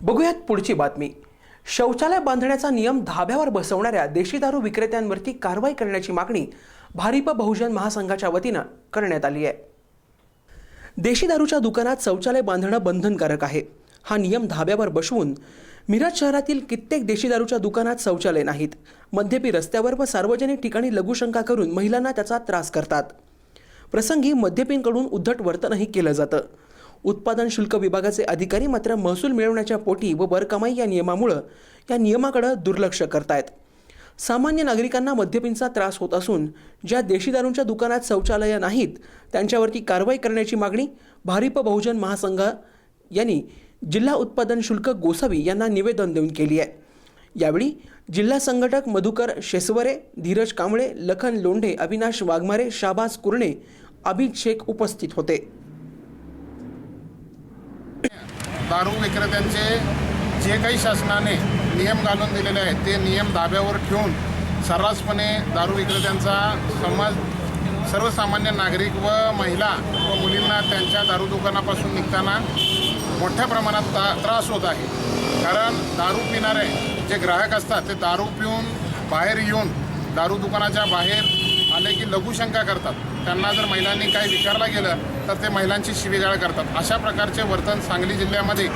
बघूयात पुढची बातमी. शौचालय बांधण्याचा नियम धाब्यावर बसवणाऱ्या देशी दारू विक्रेत्यांवरती कारवाई करण्याची मागणी भारिप बहुजन महासंघाच्या वतीनं करण्यात आली आहे. देशी दारूच्या दुकानात शौचालय बांधणं बंधनकारक आहे. हा नियम धाब्यावर बसवून मिरज शहरातील कित्येक देशी दारूच्या दुकानात शौचालय नाहीत. मद्यपी रस्त्यावर व सार्वजनिक ठिकाणी लघुशंका करून महिलांना त्याचा त्रास करतात. प्रसंगी मद्यपींकडून उद्धट वर्तनही केलं जातं. उत्पादन शुल्क विभागाचे अधिकारी मात्र महसूल मिळवण्याच्या पोटी व बरकमाई या नियमामुळं या नियमाकडे दुर्लक्ष करतायत. सामान्य नागरिकांना मद्यपींचा त्रास होत असून ज्या देशी दारूंच्या दुकानात शौचालयं नाहीत त्यांच्यावरती कारवाई करण्याची मागणी भारिप बहुजन महासंघ यांनी जिल्हा उत्पादन शुल्क गोसावी यांना निवेदन देऊन केली आहे. यावेळी जिल्हा संघटक मधुकर शेसवरे धीरज कांबळे लखन लोंढे अविनाश वाघमारे शाबास कुर्णे अभिषेक शेख उपस्थित होते. दारू विक्रेत्यांचे जे काही शासनाने नियम घालून दिलेले आहेत ते नियम धाब्यावर ठेवून सर्रासपणे दारू विक्रेत्यांचा समाज सर्वसामान्य नागरिक व महिला व मुलींना त्यांच्या दारू दुकानापासून निघताना मोठ्या प्रमाणात ता त्रास होत आहे. कारण दारू पिणारे जे ग्राहक असतात ते दारू पिऊन बाहेर येऊन दारू दुकानाच्या बाहेर आले की लघुशंका करतात. त्यांना जर महिलांनी काही विचारलं गेलं तर ते महिलांची शिवीगाळ करतात. अशा प्रकारचे वर्तन सांगली जिल्ह्यामध्ये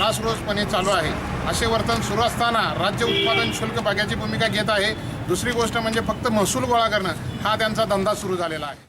रासरोसपणे चालू आहे. असे वर्तन सुरू असताना राज्य उत्पादन शुल्क बाग्याची भूमिका घेत आहे. दुसरी गोष्ट म्हणजे फक्त महसूल गोळा करणं हा त्यांचा धंदा सुरू झालेला आहे.